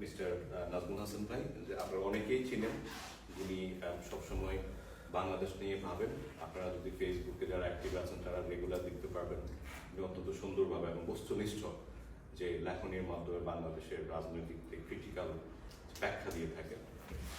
Mister Nazmul Hasan ভাই যে আপনারা অনেকেই চিনেন যিনি সবসময় বাংলাদেশ নিয়ে ভাবেন। আপনারা যদি ফেসবুকে যারা অ্যাক্টিভ আছেন তারা রেগুলার দেখতে পারবেন। উনি অত্যন্ত সুন্দরভাবে এবং বস্তুনিষ্ঠ যে লেখনীর মাধ্যমে বাংলাদেশের রাজনৈতিক ক্রিটিক্যাল ব্যাখ্যা দিয়ে থাকেন।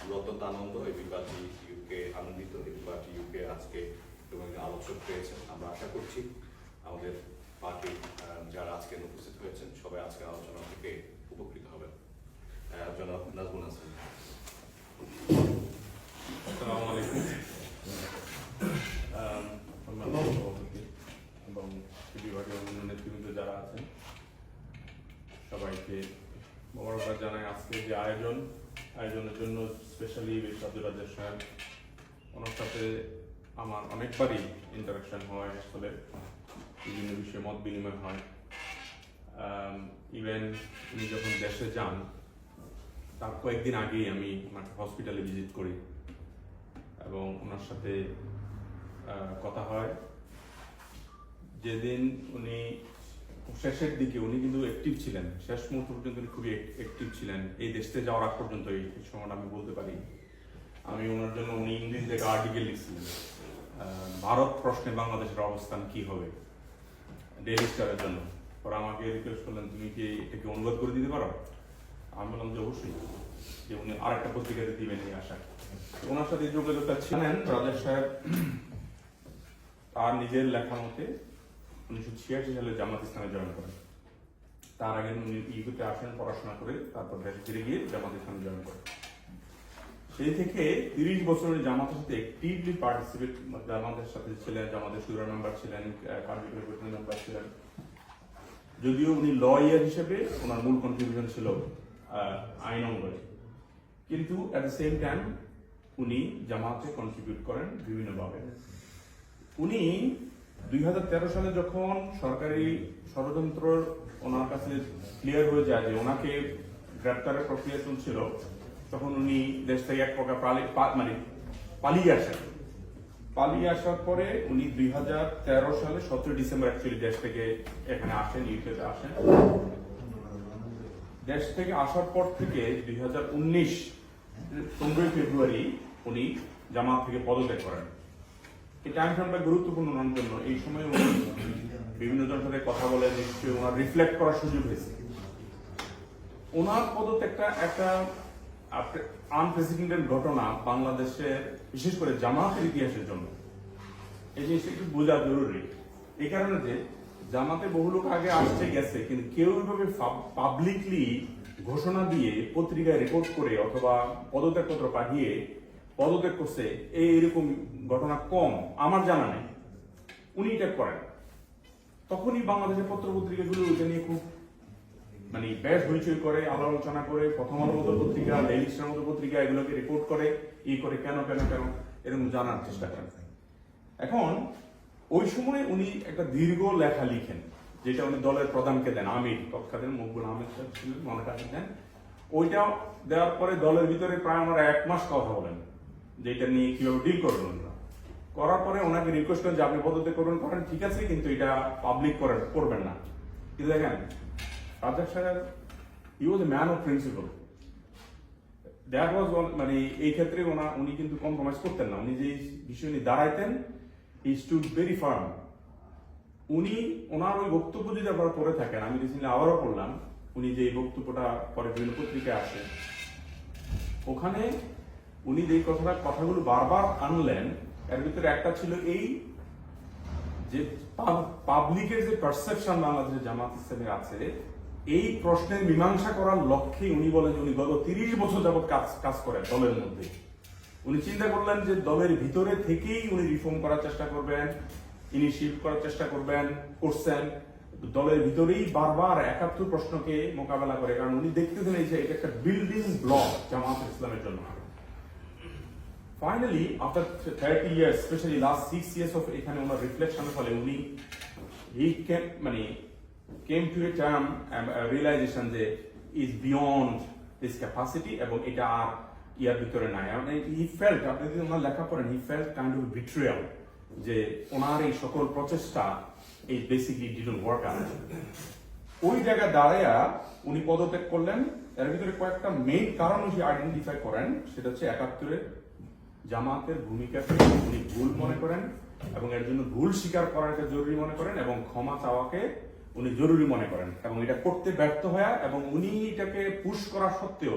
আমরা অত্যন্ত আনন্দ এই বিবাদী ইউকে আনন্দিত এই ইউকে আজকে এবং আলোচক পেয়েছেন। আমরা আশা করছি আমাদের পার্টির আহ, যারা আজকে উপস্থিত হয়েছেন সবাই আজকে আলোচনা থেকে উপকৃত হবেন নেতৃবৃন্দ যারা আছেন সবাইকে মোবারকবাদ জানাই আজকে যে আয়োজন। আয়োজনের জন্য স্পেশালি আব্দুল রাজের সাহেব ওনার সাথে আমার অনেকবারই ইন্টারাকশন হয় আসলে। বিভিন্ন বিষয়ে মত বিনিময় হয়। ইভেন উনি যখন দেশে যান তার কয়েকদিন আগেই আমি ওনাকে হসপিটালে ভিজিট করি এবং ওনার সাথে কথা হয়। যেদিন উনি শেষের দিকে উনি কিন্তু অ্যাক্টিভ ছিলেন। শেষ মুহূর্ত পর্যন্ত উনি খুবই অ্যাক্টিভ ছিলেন। এই দেশে যাওয়ার আগ পর্যন্ত এই সময়টা আমি বলতে পারি। আমি ওনার জন্য উনি ইংরেজিতে একটা আর্টিকেল লিখছিলেন ভারত প্রশ্নে বাংলাদেশের অবস্থান কি হবে? ডেইলি স্টারের জন্য। ওরা আমাকে রিকোয়েস্ট করলেন, তুমি কি এটাকে অনুবাদ করে দিতে পারো? আমি বললাম যে অবশ্যই যে উনি আর একটা পত্রিকাতে দিবেন এই আশা ওনার সাথে যোগাযোগটা ছিলেন রাজেশ সাহেব। তার নিজের লেখা মতে উনিশশো ছিয়াশি সালে জামাত ইসলামে জয়েন করেন। তার আগে উনি ইউকে আসেন, পড়াশোনা করে তারপর দেশে ফিরে গিয়ে জামাত ইসলামে জয়েন করেন। সেই থেকে তিরিশ বছরের জামাতের সাথে অ্যাক্টিভলি পার্টিসিপেট জামাতের সাথে ছিলেন, জামাতের সুরা মেম্বার ছিলেন, কার্যকরী মেম্বার ছিলেন। যদিও উনি লয়ার হিসেবে ওনার মূল কন্ট্রিবিউশন ছিল আইন অঙ্গনে কিন্তু অ্যাট দ্য সেম টাইম উনি জামাতে কন্ট্রিবিউট করেন বিভিন্নভাবে। উনি দুই হাজার তেরো সালে যখন সরকারি ষড়যন্ত্র ওনার কাছে ক্লিয়ার হয়ে যায় যে ওনাকে গ্রেপ্তারের প্রক্রিয়া চলছিল, তখন উনি দেশ থেকে এক প্রকার মানে পালিয়ে আসেন। পালিয়ে আসার পরে উনি দুই হাজার তেরো সালে সতেরো ডিসেম্বর অ্যাকচুয়ালি দেশ থেকে এখানে আসেন ইউকেতে আসেন। দেশ থেকে আসার পর থেকে দুই হাজার উনিশ ফেব্রুয়ারি উনি জামাত থেকে পদত্যাগ করেন। এই টাইম ফ্রেমটা গুরুত্বপূর্ণ ওনার জন্য এই সময় উনি বিভিন্ন জনের সাথে কথা বলে নিশ্চয়ই ওনার রিফ্লেক্ট করার সুযোগ হয়েছে। ওনার পদত্যাগটা একটা আনপ্রেসিডেন্টেড ঘটনা বাংলাদেশের, বিশেষ করে জামাতের ইতিহাসের জন্য। এই জিনিসটা একটু বোঝা জরুরি। এই কারণে যে জামাতে বহু লোক আগে আসছে, গেছে, কিন্তু কেউ এইভাবে পাবলিকলি ঘোষণা দিয়ে পত্রিকায় রেকর্ড করে অথবা পদত্যাগপত্র পাঠিয়ে পদত্যাগ করছে, এই এরকম ঘটনা কম, আমার জানা নেই। উনি এটা করেন। তখনই বাংলাদেশের পত্র পত্রিকাগুলো এটা নিয়ে খুব মানে বেশ হইচই করে আলো আলোচনা করে, প্রথম আলো মতো পত্রিকা ডেইলি স্টার মতো পত্রিকা, এগুলোকে রিপোর্ট করে, ই করে, কেন কেন কেন, এরকম জানার চেষ্টা করেন। এখন ওই সময় উনি একটা দীর্ঘ লেখা লিখেন, যেটা উনি দলের প্রধানকে দেন, আমির তৎকালীন মকবুল আহমেদ সাহেব ছিলেন মনে দেন। ওইটা দেওয়ার পরে দলের ভিতরে প্রায় আমরা এক মাস কথা বলেন, যে এটা নিয়ে কীভাবে ডিল করবেন ওনারা। করার পরে ওনাকে রিকোয়েস্ট করেন যে, আপনি পদ্ধতি করবেন করেন, ঠিক আছে, কিন্তু এটা পাবলিক করেন করবেন না। কিন্তু দেখেন রাজাক সাহেব he was a man of principle that was মানে এই ক্ষেত্রে ওনা, উনি কিন্তু কম্প্রোমাইজ করতেন না। উনি যে বিষয় নিয়ে দাঁড়াইতেন হি স্টুড ভেরি ফার্ম উনি ওনার ওই বক্তব্য যদি আপনারা পড়ে থাকেন, আমি রিসেন্টলি আবারও পড়লাম, উনি যে এই বক্তব্যটা পরে বিভিন্ন পত্রিকায় আসে, ওখানে উনি যে কথাটা, কথাগুলো বারবার আনলেন, এর ভিতরে একটা ছিল এই যে পাবলিকের যে পারসেপশন বাংলাদেশের জামাত ইসলামের আছে, এই প্রশ্নের মীমাংসা করার লক্ষ্যে উনি বলেন যে উনি গত তিরিশ বছর যাবৎ কাজ কাজ করেন দলের মধ্যে। উনি চিন্তা করলেন যে দলের ভিতরে থেকেই উনি রিফর্ম করার চেষ্টা করবেন ইনিশিয়েট করার চেষ্টা করবেন, করছেন। দলের ভিতরেই বারবার একাত্তর প্রশ্নকে মোকাবেলা করে, কারণ উনি দেখতেছেন এই যে এটা একটা বিল্ডিং ব্লক জামাত ইসলামের জন্য। Finally after thirty years specially last six years of এখানে ওনার রিফ্লেকশনের ফলে উনি হি মানে came to a term realization যে ইজ বিয়ন্ড দিস ক্যাপাসিটি এবং এটা আর ইয়ার ভিতরে নাই। হি ফেল্ট আপনি যদি ওনার লেখা পড়েন he felt kind of betrayal যে ওনার এই সকল প্রচেষ্টা এই বেসিকলি ডিডন্ট ওয়ার্ক আউট ওই জায়গায় দাঁড়াইয়া উনি পদত্যাগ করলেন। এর ভিতরে কয়েকটা মেইন কারণ উনি আইডেন্টিফাই করেন। সেটা হচ্ছে একাত্তরে জামাতের ভূমিকাকে উনি ভুল মনে করেন, এবং এর জন্য ভুল স্বীকার করাকে জরুরি মনে করেন, এবং ক্ষমা চাওয়াকে উনি জরুরি মনে করেন, এবং এটা করতে ব্যর্থ হয়ে এবং উনি এটাকে পুশ করা সত্ত্বেও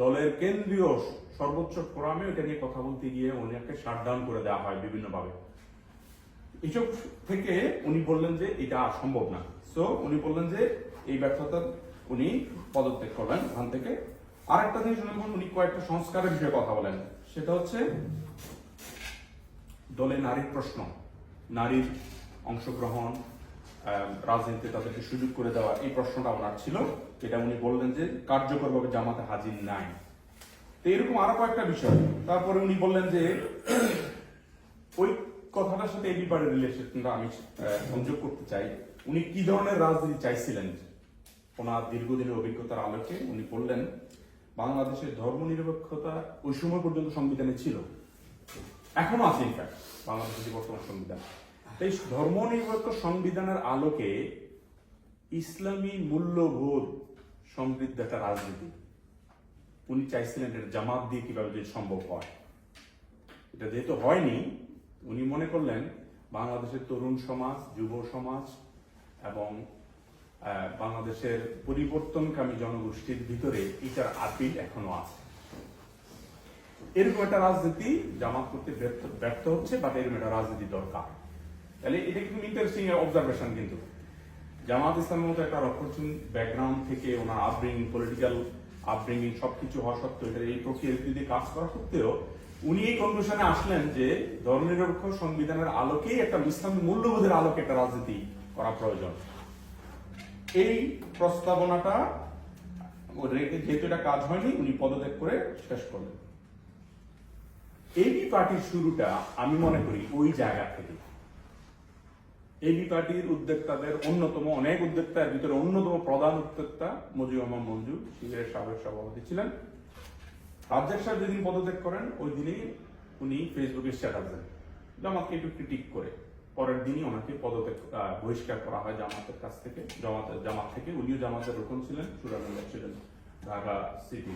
দলের কেন্দ্রীয় সর্বোচ্চ ফোরামে এটা নিয়ে কথা বলতে গিয়ে উনিকে শাটডাউন করে দেওয়া হয় বিভিন্নভাবে। এসব থেকে উনি বললেন যে এটা সম্ভব না। সো উনি বললেন যে এই ব্যর্থতা উনি পদত্যাগ করলেন ওখান থেকে। আরেকটা জিনিস উনি উনি কয়েকটা সংস্কারের বিষয়ে কথা বলেন। সেটা হচ্ছে দলে নারীর প্রশ্ন, নারীর অংশগ্রহণ রাজনীতিতে তাদেরকে সুযোগ করে দেওয়া, এই প্রশ্নটা ওনার ছিল। যেটা উনি বললেন যে কার্যকরভাবে জামাতে হাজির নাই। তো এরকম আরও কয়েকটা বিষয়। তারপরে উনি বললেন যে ওই কথাটার সাথে এই ব্যাপারে রিলেশনটা আমি সংযোগ করতে চাই। উনি কি ধরনের রাজনীতি চাইছিলেন? ওনার দীর্ঘদিনের অভিজ্ঞতার আলোকে উনি বললেন, বাংলাদেশের ধর্মনিরপেক্ষতা ওই সময় পর্যন্ত সংবিধানে ছিল। এখনও আছে ইনফ্যাক্ট বাংলাদেশের বর্তমান সংবিধান। এই ধর্মনিরপেক্ষ সংবিধানের আলোকে ইসলামী মূল্যবোধ সমৃদ্ধ একটা রাজনীতি। উনি চাইছিলেন এটা জামাত দিয়ে কীভাবে যদি সম্ভব হয়। এটা যেহেতু হয়নি, উনি মনে করলেন বাংলাদেশের তরুণ সমাজ, যুব সমাজ এবং বাংলাদেশের পরিবর্তনকামী জনগোষ্ঠীর ভিতরে এটার আপিল এখনও আছে। এরকম একটা রাজনীতি জামাত করতে ব্যর্থ হচ্ছে বা এরকম একটা রাজনীতি দরকার। তাহলে এটা কিন্তু ইন্টারেস্টিং অবজারভেশন কিন্তু। জামাত ইসলামের মতো একটা রক্ষণ ব্যাকগ্রাউন্ড থেকে ওনার আপব্রিঙ্গিং পলিটিক্যাল আপব্রিঙ্গিং সবকিছু হওয়া সত্ত্বেও এটা এই প্রক্রিয়ার দিকে কাজ করা সত্ত্বেও, উনি এই কনক্লুশনে আসলেন যে ধর্মনিরপেক্ষ সংবিধানের আলোকেই একটা ইসলামী মূল্যবোধের আলোকে একটা রাজনীতি করা প্রয়োজন। এই প্রস্তাবনাটা রেখে যেহেতু এটা কাজ হয়নি, উনি পদত্যাগ করে শেষ করলেন। এবি পার্টির শুরুটা আমি মনে করি ওই জায়গা থেকে। এবি পার্টির উদ্যোক্তাদের অন্যতম, অনেক উদ্যোক্তার ভিতরে অন্যতম প্রধান উদ্যোক্তা মজিউর রহমান মঞ্জু, শিবিরের সাবেক সভাপতি ছিলেন। রাজ্জাক সাহেব যেদিন পদত্যাগ করেন, ওই দিনই উনি ফেসবুকে স্ট্যাটাস দেন জামাতকে একটু ক্রিটিক করে। পরের দিনই ওনাকে পদত্যাগ বহিষ্কার করা হয় জামাতের কাছ থেকে। জামাতের জামাত থেকে উনিও জামাতের রোকন ছিলেন চূড়ান্ত ছিলেন ঢাকা সিটি।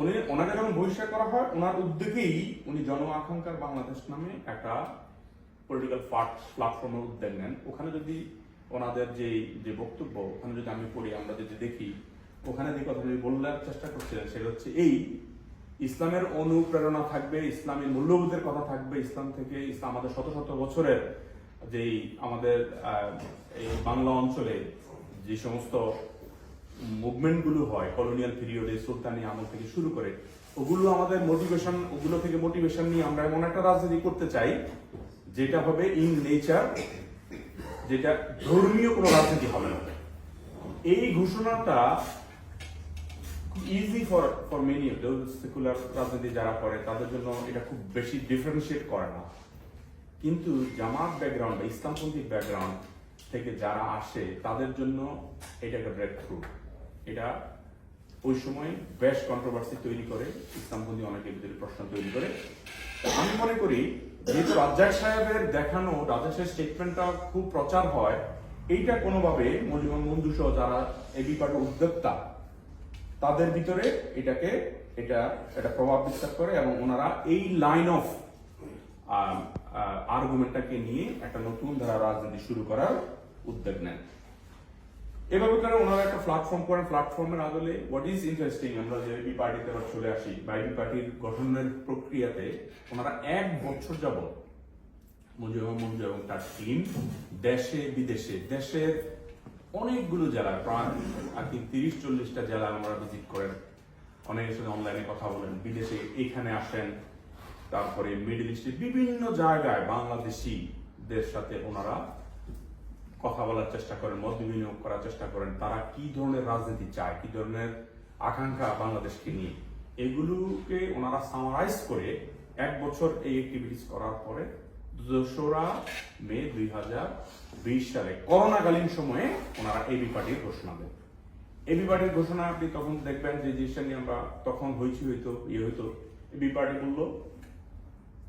উনি, ওনাকে যখন বহিষ্কার করা হয়, ওনার উদ্যোগেই উনি জন আকাঙ্ক্ষার বাংলাদেশ নামে একটা পলিটিক্যাল প্ল্যাটফর্মের উদ্যোগ নেন। ওখানে যদি ওনাদের যে যে বক্তব্য, ওখানে যদি আমি পড়ি, আমরা যদি দেখি, ওখানে যে কথা যদি বলার চেষ্টা করছিলেন, সেটা হচ্ছে এই, ইসলামের অনুপ্রেরণা থাকবে ইসলামের মূল্যবোধের কথা থাকবে, ইসলাম থেকে ইসলাম আমাদের শত শত বছরের যেই আমাদের এই বাংলা অঞ্চলে যে সমস্ত মুভমেন্টগুলো হয়, কলোনিয়াল পিরিয়ডে সুলতানি আমল থেকে শুরু করে, ওগুলো আমাদের মোটিভেশন ওগুলো থেকে মোটিভেশন নিয়ে আমরা এমন একটা রাজনীতি করতে চাই যেটা হবে ইন নেচার যেটা ধর্মীয় কোনো রাজনীতি হবে না। এই ঘোষণাটা easy for for many secular রাজনীতি যারা করে, তাদের জন্য এটা খুব বেশি ডিফারেন্সিয়েট করে না। কিন্তু জামাত ব্যাকগ্রাউন্ড বা ইসলামপন্থী ব্যাকগ্রাউন্ড থেকে যারা আসে, তাদের জন্য এটা একটা ব্রেক থ্রু এটা ওই সময় বেশ কন্ট্রোভার্সি তৈরি করে, ইসলামপন্থী অনেকের ভিতরে প্রশ্ন তৈরি করে। আমি মনে করি যেহেতু রাজ্জাক সাহেবের দেখানো, রাজ্জাক সাহেব স্টেটমেন্টটা খুব প্রচার হয়, এইটা কোনোভাবে বন্ধু সহ যারা এবি পার্টির উদ্যোক্তা, তাদের ভিতরে এটাকে, এটা এটা প্রভাব বিস্তার করে এবং ওনারা এই লাইন অফ আর্গুমেন্টটাকে নিয়ে একটা নতুন ধারা রাজনীতি শুরু করার উদ্যোগ নেন। এভাবে করে ওনারা একটা প্ল্যাটফর্ম করেন। প্ল্যাটফর্মের আদলে হোয়াট ইজ ইন্টারেস্টিং আমরা যে বি পার্টিতে আবার চলে আসি, বা বি পার্টির গঠনের প্রক্রিয়াতে ওনারা এক বছর যাবত মুজিবুর মঞ্জু এবং তার টিম দেশে, বিদেশে, দেশের অনেকগুলো জেলায় প্রায় আর কি তিরিশ, চল্লিশটা জেলা আমরা ভিজিট করেন। অনেকের সাথে অনলাইনে কথা বলেন, বিদেশে এখানে আসেন, তারপরে মিডল ইস্টে বিভিন্ন জায়গায় বাংলাদেশিদের সাথে ওনারা কথা বলার চেষ্টা করেন, মত বিনিয়োগ করার চেষ্টা করেন, তারা কি ধরনের রাজনীতি চায়, কি ধরনের আকাঙ্ক্ষা বাংলাদেশকে নিয়ে? এগুলোকে ওনারা সামারাইজ করে এক বছর এই অ্যাক্টিভিটিস করার পরে দোসরা মে দুই হাজার বিশ সালে করোনাকালীন সময়ে ওনারা এবি পার্টির ঘোষণা দেন। এবি পার্টির ঘোষণা আপনি তখন দেখবেন যে জিনিসটা নিয়ে আমরা তখন হয়েছি হইতো ইয়ে হইতো। এবি পার্টি বলল,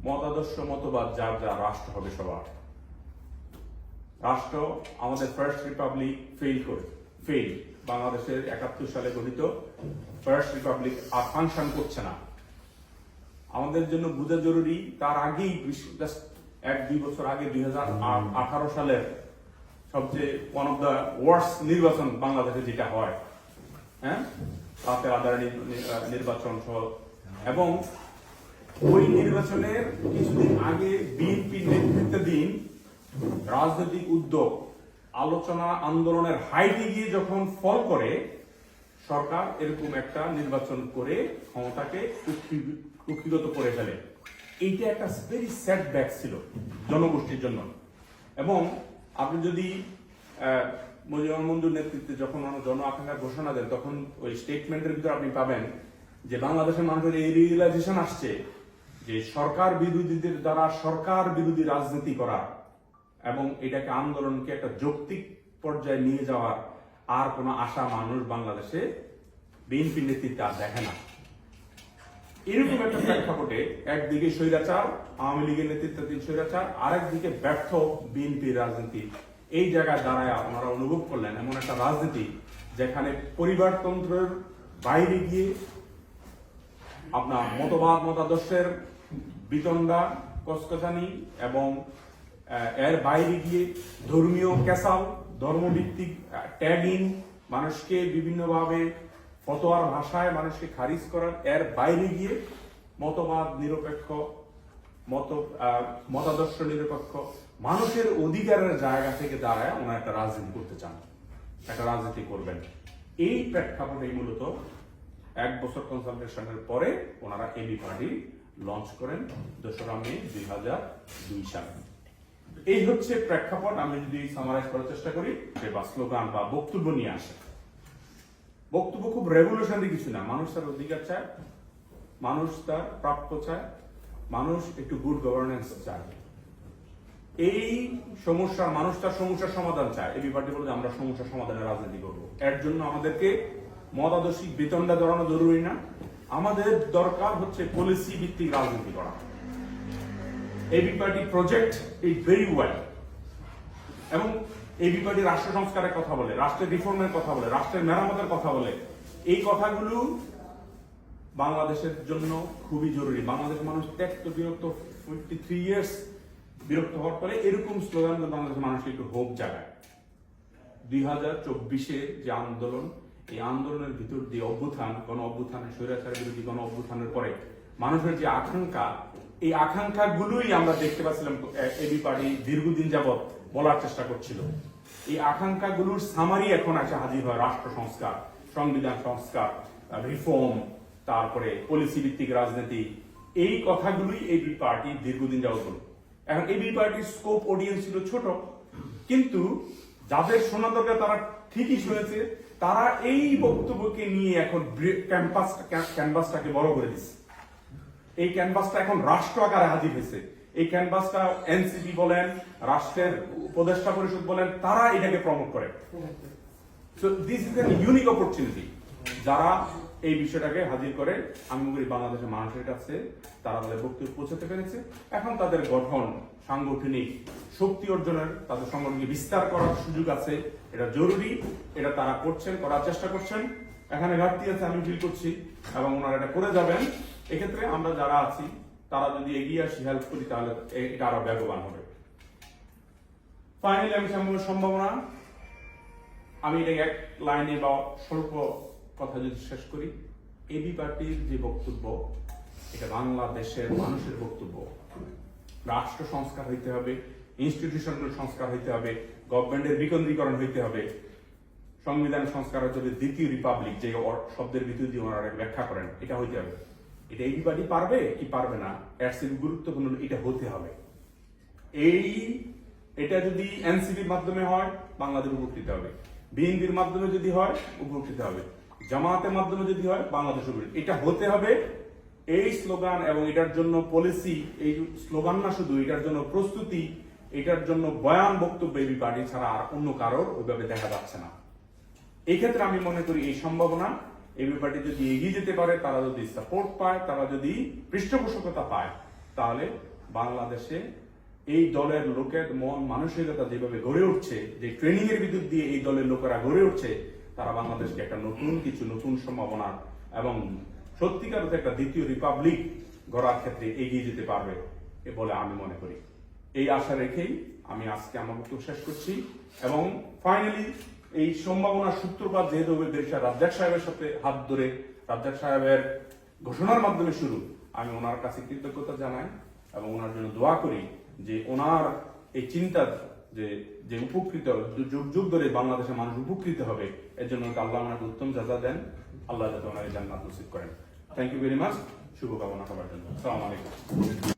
মতাদর্শ মতবাদ যার যা রাষ্ট্র হবে সবার। রাষ্ট্র আমাদের ফার্স্ট রিপাবলিক ফেল করে ফেল বাংলাদেশের একাত্তর সালে গঠিত ফার্স্ট রিপাবলিক আর ফাংশন করছে না। আমাদের জন্য বোঝা জরুরি, তার আগেই এক, দুই বছর আগে দুই হাজার আঠারো সালের সবচেয়ে ওয়ান অফ দ্য ওয়ার্স নির্বাচন বাংলাদেশে যেটা হয় হ্যাঁ? তাতে আদার নির্বাচন সহ। এবং ওই নির্বাচনের কিছুদিন আগে বিএনপি নেতৃত্বাধীন রাজনৈতিক উদ্যোগ, আলোচনা আন্দোলনের হাইটে গিয়ে যখন ফল করে, সরকার এরকম একটা নির্বাচন করে ক্ষমতাকে কুক্ষি- কুক্ষিগত করে ফেলে। এইটা একটা ভেরি ব্যাক ছিল জনগোষ্ঠীর জন্য। এবং আপনি যদি মুজিবুর নেতৃত্বে যখন জন আকাঙ্ক্ষা ঘোষণা দেন, তখন ওই স্টেটমেন্টের ভিতরে আপনি পাবেন যে বাংলাদেশের মানুষের এই রিয়েলাইজেশন আসছে যে সরকার বিরোধীদের দ্বারা সরকার বিরোধী রাজনীতি করা এবং এটাকে আন্দোলনকে একটা যৌক্তিক পর্যায়ে নিয়ে যাওয়ার আর কোনো আশা মানুষ বাংলাদেশে বিএনপি নেতৃত্বে আর দেখে না। এরকম একটা প্রেক্ষাপটে একদিকে স্বৈরাচার, আওয়ামী লীগের নেতৃত্বাধীন স্বৈরাচার, আরেকদিকে ব্যর্থ বিএনপি রাজনীতি। এই জায়গায় দাঁড়ায় আপনারা অনুভব করলেন এমন একটা রাজনীতি যেখানে পরিবারতন্ত্রের বাইরে গিয়ে আপনার মতবাদ, মতাদর্শের বিতণ্ডা কসকসানি এবং এর বাইরে গিয়ে ধর্মীয় ক্যাসাল ধর্মভিত্তিক ট্যাগিং, মানুষকে বিভিন্নভাবে ফতোয়ার ভাষায় মানুষকে খারিজ করার, এর বাইরে গিয়ে মতবাদ নিরপেক্ষ, মত মতাদর্শ নিরপেক্ষ, মানুষের অধিকারের জায়গা থেকে দাঁড়ায় ওনারা একটা রাজনীতি করতে চান, একটা রাজনীতি করবেন। এই প্রেক্ষাপটে মূলত এক বছর কনসালটেশনের পরে ওনারা এবি পার্টি লঞ্চ করেন দোসরা মে দুই হাজার দুই সালে। এই হচ্ছে প্রেক্ষাপট, আমি যদি সামারাইজ করার চেষ্টা করি বা স্লোগান বা বক্তব্য নিয়ে আসে। বক্তব্য খুব রেভলিউশনারি কিছু না। মানুষ তার অধিকার চায়, মানুষ তার প্রাপ্য চায়, মানুষ একটু গুড গভর্নেন্স চায়। এই সমস্যার মানুষ তার সমস্যার সমাধান চায়। এই বিপার্টি বলে যে আমরা সমস্যার সমাধানের রাজনীতি করব। এর জন্য আমাদেরকে মতাদর্শিক বেতনটা ধরানো জরুরি না। আমাদের দরকার হচ্ছে পলিসি ভিত্তিক রাজনীতি করা। AB party project is very well এবং এবি পার্টি রাষ্ট্র সংস্কারের কথা বলে, রাষ্ট্রের রিফর্মের কথা বলে, রাষ্ট্রের মেরামতের কথা বলে। এই কথাগুলো বাংলাদেশের জন্য খুবই জরুরি। বাংলাদেশের মানুষ ত্যাক্ত বিরক্ত ফিফটি থ্রি ইয়ার্স বিরক্ত হওয়ার পরে এরকম স্লোগান বাংলাদেশের মানুষকে একটু হোপ জাগায়। দুই হাজার চব্বিশে যে আন্দোলন, এই আন্দোলনের ভিতর দিয়ে অভ্যুত্থান গণ অভ্যুত্থানের স্বৈরাচার বিরোধী গণ অভ্যুত্থানের পরে মানুষের যে আকাঙ্ক্ষা এই আকাঙ্ক্ষা গুলোই আমরা দেখতে পাচ্ছিলাম এবি পার্টি দীর্ঘদিন যাবৎ বলার চেষ্টা করছিল। এই আকাঙ্ক্ষা গুলোর সামারি এখন আছে হাজির হয় রাষ্ট্র সংস্কার, সংবিধান সংস্কার রিফর্ম তারপরে পলিসি ভিত্তিক রাজনীতি। এই কথাগুলোই এবি পার্টি দীর্ঘদিন যাবৎ এখন এবি পার্টির স্কোপ অডিয়েন্স ছিল ছোট, কিন্তু যাদের শোনা দরকার তারা ঠিকই শুনেছে, তারা এই বক্তব্যকে নিয়ে এখন ক্যাম্পাস ক্যানভাসটাকে বড় করে দিচ্ছে। এই ক্যানভাসটা এখন রাষ্ট্র আকারে হাজির হয়েছে। এই ক্যানভাসটা এনসিপি বলেন, রাষ্ট্রের উপদেষ্টা পরিষদ বলেন, তারা এটাকে প্রমোট করে। This is an unique opportunity যারা এই বিষয়টাকে হাজির করে আমি করি বাংলাদেশের মানুষের কাছে, তারা তাদের বক্তব্য পৌঁছাতে পেরেছে। এখন তাদের গঠন, সাংগঠনিক শক্তি অর্জনের, তাদের সংগঠনকে বিস্তার করার সুযোগ আছে। এটা জরুরি, এটা তারা করছেন, করার চেষ্টা করছেন। এখানে ঘাটতি আছে, আমি ফিল করছি। এবং ওনারা এটা করে যাবেন। এক্ষেত্রে আমরা যারা আছি, তারা যদি এগিয়ে আসি হেল্প করি, তাহলে এটা আরও বেগবান হবে। ফাইনালি আমি সম্ভাবনা সম্ভাবনা। আমি এটা এক লাইনে বা স্বল্প কথা যদি শেষ করি এবি পার্টির যে বক্তব্য, এটা বাংলাদেশের মানুষের বক্তব্য। রাষ্ট্র সংস্কার হইতে হবে ইনস্টিটিউশনগুলো সংস্কার হইতে হবে গভর্নমেন্টের বিকেন্দ্রীকরণ হইতে হবে। সংবিধান সংস্কার হচ্ছে দ্বিতীয় রিপাবলিক যে শব্দের ভিতর দিয়ে ওনারা ব্যাখ্যা করেন, এটা হইতে হবে। এটা পার্টি পারবে কি পারবে না? চেয়ে গুরুত্বপূর্ণ এটা হতে হবে। এই, এটা যদি এনসিপির মাধ্যমে হয়, বাংলাদেশ উপকৃত হবে। বিএনপির মাধ্যমে যদি হয়, উপকৃত হবে। জামাতের মাধ্যমে যদি হয়, বাংলাদেশ উপকৃত এটা হতে হবে এই স্লোগান এবং এটার জন্য পলিসি এই স্লোগান না শুধু, এটার জন্য প্রস্তুতি, এটার জন্য বয়ান বক্তব্য এবি পার্টি ছাড়া আর অন্য কারোর ওইভাবে দেখা যাচ্ছে না। এই ক্ষেত্রে আমি মনে করি এই সম্ভাবনা এবি পার্টি যদি এগিয়ে যেতে পারে, তারা যদি সাপোর্ট পায়, তারা যদি পৃষ্ঠপোষকতা পায়, তাহলে বাংলাদেশে এই দলের লোকের মন মানসিকতা যেভাবে গড়ে উঠছে, যে ট্রেনিং এর ভিতর দিয়ে এই দলের লোকেরা গড়ে উঠছে, তারা বাংলাদেশকে একটা নতুন, কিছু নতুন সম্ভাবনা এবং সত্যিকার একটা দ্বিতীয় রিপাবলিক গড়ার ক্ষেত্রে এগিয়ে যেতে পারবে বলে আমি মনে করি। এই আশা রেখেই আমি আজকে আমার বক্তব্য শেষ করছি এবং ফাইনালি এই সম্ভাবনার সূত্রপাত যেহেতু দেশা রাজ্জাক সাহেবের সাথে হাত ধরে, রাজ্জাক সাহেবের ঘোষণার মাধ্যমে শুরু। আমি ওনার কাছে কৃতজ্ঞতা জানাই এবং ওনার জন্য দোয়া করি যে ওনার এই চিন্তা যে যে উপকৃত, যুগ যুগ ধরে বাংলাদেশের মানুষ উপকৃত হবে, এর জন্য আল্লাহ ওনাকে উত্তম যাজা দেন। আল্লাহ যাতে ওনাকে জান্নাত নসিব করেন। থ্যাংক ইউ ভেরি মাচ শুভকামনা সবার জন্য। আসসালামু আলাইকুম।